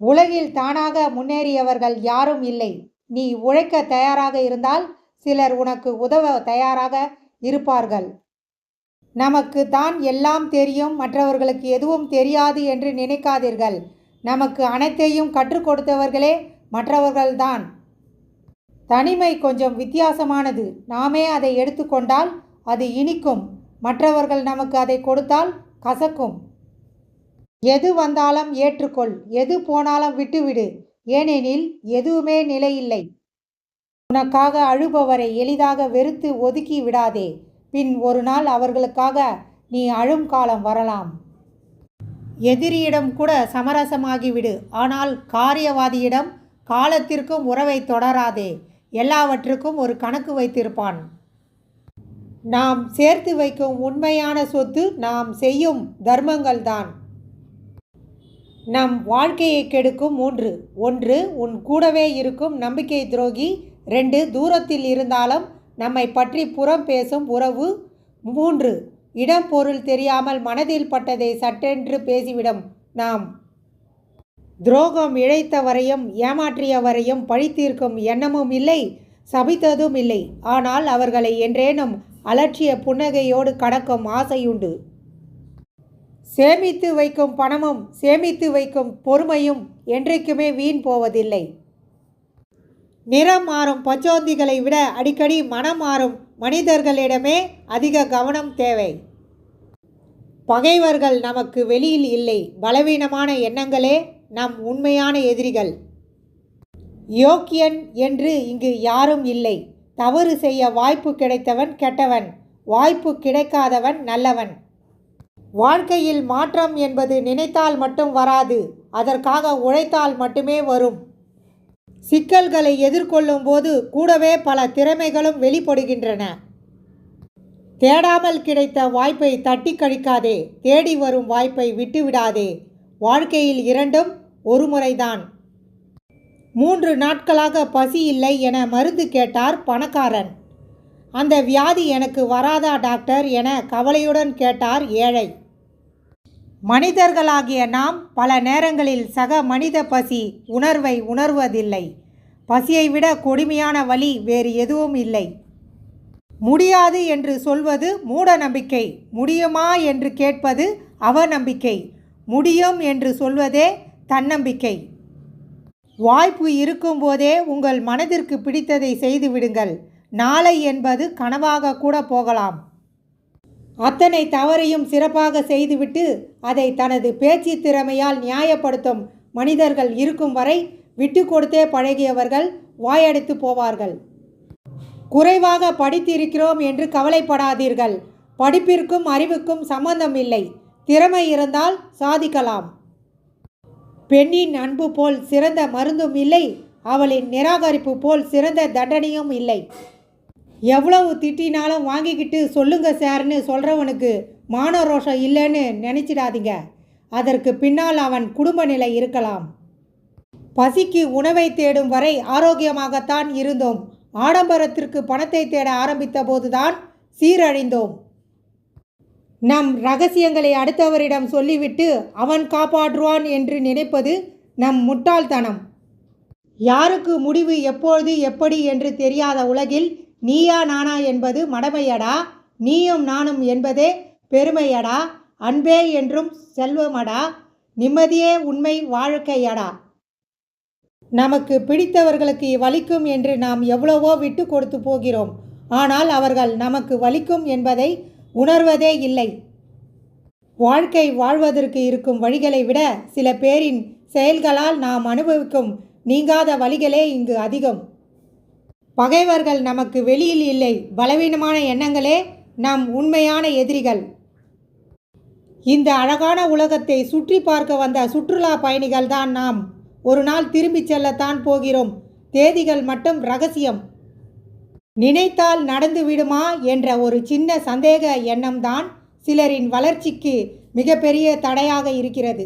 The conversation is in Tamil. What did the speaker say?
உலகில் தானாக முன்னேறியவர்கள் யாரும் இல்லை. நீ உழைக்க தயாராக இருந்தால் சிலர் உனக்கு உதவ தயாராக இருப்பார்கள். நமக்கு தான் எல்லாம் தெரியும் மற்றவர்களுக்கு எதுவும் தெரியாது என்று நினைக்காதீர்கள். நமக்கு அனைத்தையும் கற்றுக் கொடுத்தவர்களே மற்றவர்கள்தான் தனிமை கொஞ்சம் வித்தியாசமானது. நாமே அதை எடுத்துக்கொண்டால் அது இனிக்கும். மற்றவர்கள் நமக்கு அதை கொடுத்தால் கசக்கும். எது வந்தாலும் ஏற்றுக்கொள் எது போனாலும் விட்டுவிடு. ஏனெனில் எதுவுமே நிலையில்லை. உனக்காக அழுபவரை எளிதாக வெறுத்து ஒதுக்கி விடாதே. பின் ஒரு நாள் அவர்களுக்காக நீ அழும் காலம் வரலாம். எதிரியிடம் கூட சமரசமாகிவிடு. ஆனால் காரியவாதியிடம் காலத்திற்கும் உறவை தொடராதே. எல்லாவற்றுக்கும் ஒரு கணக்கு வைத்திருப்பான். நாம் சேர்த்து வைக்கும் உண்மையான சொத்து நாம் செய்யும் தர்மங்கள்தான். நம் வாழ்க்கையை கெடுக்கும் மூன்று. ஒன்று உன் கூடவே இருக்கும் நம்பிக்கை துரோகி. ரெண்டு தூரத்தில் இருந்தாலும் நம்மை பற்றி புறம் பேசும் உறவு. மூன்று இடம் பொருள் தெரியாமல் மனதில் பட்டதை சட்டென்று பேசிவிடும் நாம். துரோகம் இழைத்தவரையும் ஏமாற்றியவரையும் பழித்தீர்க்கும் எண்ணமும் இல்லை சபித்ததும் இல்லை. ஆனால் அவர்களை என்றேனும் அலட்சிய புன்னகையோடு கடக்கும் ஆசையுண்டு. சேமித்து வைக்கும் பணமும் சேமித்து வைக்கும் பொறுமையும் என்றைக்குமே வீண் போவதில்லை. நிறம் மாறும் பச்சோந்திகளை விட அடிக்கடி மனம் மாறும் மனிதர்களிடமே அதிக கவனம் தேவை. பகைவர்கள் நமக்கு வெளியில் இல்லை. பலவீனமான எண்ணங்களே நம் உண்மையான எதிரிகள். யோக்கியன் என்று இங்கு யாரும் இல்லை. தவறு செய்ய வாய்ப்பு கிடைத்தவன் கெட்டவன். வாய்ப்பு கிடைக்காதவன் நல்லவன். வாழ்க்கையில் மாற்றம் என்பது நினைத்தால் மட்டும் வராது அதற்காக உழைத்தால் மட்டுமே வரும். சிக்கல்களை எதிர்கொள்ளும் போது கூடவே பல திறமைகளும் வெளிப்படுகின்றன. தேடாமல் கிடைத்த வாய்ப்பை தட்டி கழிக்காதே தேடி வரும் வாய்ப்பை விட்டுவிடாதே. வாழ்க்கையில் இரண்டும் ஒரு முறைதான் மூன்று நாட்களாக பசி இல்லை என மருந்து கேட்டார் பணக்காரன். அந்த வியாதி எனக்கு வராதா டாக்டர் என கவலையுடன் கேட்டார் ஏழை. மனிதர்களாகிய நாம் பல நேரங்களில் சக மனித பசி உணர்வை உணர்வதில்லை. பசியை விட கொடுமையான வழி வேறு எதுவும் இல்லை. முடியாது என்று சொல்வது மூட நம்பிக்கை. முடியுமா என்று கேட்பது அவநம்பிக்கை. முடியும் என்று சொல்வதே தன்னம்பிக்கை. வாய்ப்பு இருக்கும்போதே உங்கள் மனதிற்கு பிடித்ததை செய்து விடுங்கள். நாளை என்பது கனவாக கூட போகலாம். அத்தனை தவறையும் சிறப்பாக செய்துவிட்டு அதை தனது பேச்சு திறமையால் நியாயப்படுத்தும் மனிதர்கள் இருக்கும் வரை விட்டு கொடுத்தே பழகியவர்கள் வாயடைத்து போவார்கள். குறைவாக படித்திருக்கிறோம் என்று கவலைப்படாதீர்கள். படிப்பிற்கும் அறிவுக்கும் சம்பந்தம் இல்லை. திறமை இருந்தால் சாதிக்கலாம். பெண்ணின் அன்பு போல் சிறந்த மருந்தும் இல்லை. அவளின் நிராகரிப்பு போல் சிறந்த தண்டனையும் இல்லை. எவ்வளவு திட்டினாலும் வாங்கிக்கிட்டு சொல்லுங்க சார்னு சொல்கிறவனுக்கு மான ரோஷம் இல்லைன்னு நினச்சிடாதீங்க. அதற்கு பின்னால் அவன் குடும்ப நிலை இருக்கலாம். பசிக்கு உணவை தேடும் வரை ஆரோக்கியமாகத்தான் இருந்தோம். ஆடம்பரத்திற்கு பணத்தை தேட ஆரம்பித்த போதுதான் சீரழிந்தோம். நம் ரகசியங்களை அடுத்தவரிடம் சொல்லிவிட்டு அவன் காப்பாற்றுவான் என்று நினைப்பது நம் முட்டாள்தனம். யாருக்கு முடிவு எப்பொழுது எப்படி என்று தெரியாத உலகில் நீயா நானா என்பது மடமையடா நீயும் நானும் என்பதே பெருமையடா அன்பே என்றும் செல்வமடா நிம்மதியே உண்மை வாழ்க்கையடா. நமக்கு பிடித்தவர்களுக்கு வலிக்கும் என்று நாம் எவ்வளவோ விட்டு கொடுத்து போகிறோம் ஆனால் அவர்கள் நமக்கு வலிக்கும் என்பதை உணர்வதே இல்லை. வாழ்க்கை வாழ்வதற்கு இருக்கும் வழிகளை விட சில பேரின் செயல்களால் நாம் அனுபவிக்கும் நீங்காத வழிகளே இங்கு அதிகம். பகைவர்கள் நமக்கு வெளியில் இல்லை. பலவீனமான எண்ணங்களே நம் உண்மையான எதிரிகள். இந்த அழகான உலகத்தை சுற்றி பார்க்க வந்த சுற்றுலா பயணிகள் தான் நாம். ஒரு நாள் திரும்பிச் செல்லத்தான் போகிறோம். தேதிகள் மட்டும் ரகசியம். நினைத்தால் நடந்து விடுமா என்ற ஒரு சின்ன சந்தேக எண்ணம்தான் சிலரின் வளர்ச்சிக்கு மிகப்பெரிய தடையாக இருக்கிறது.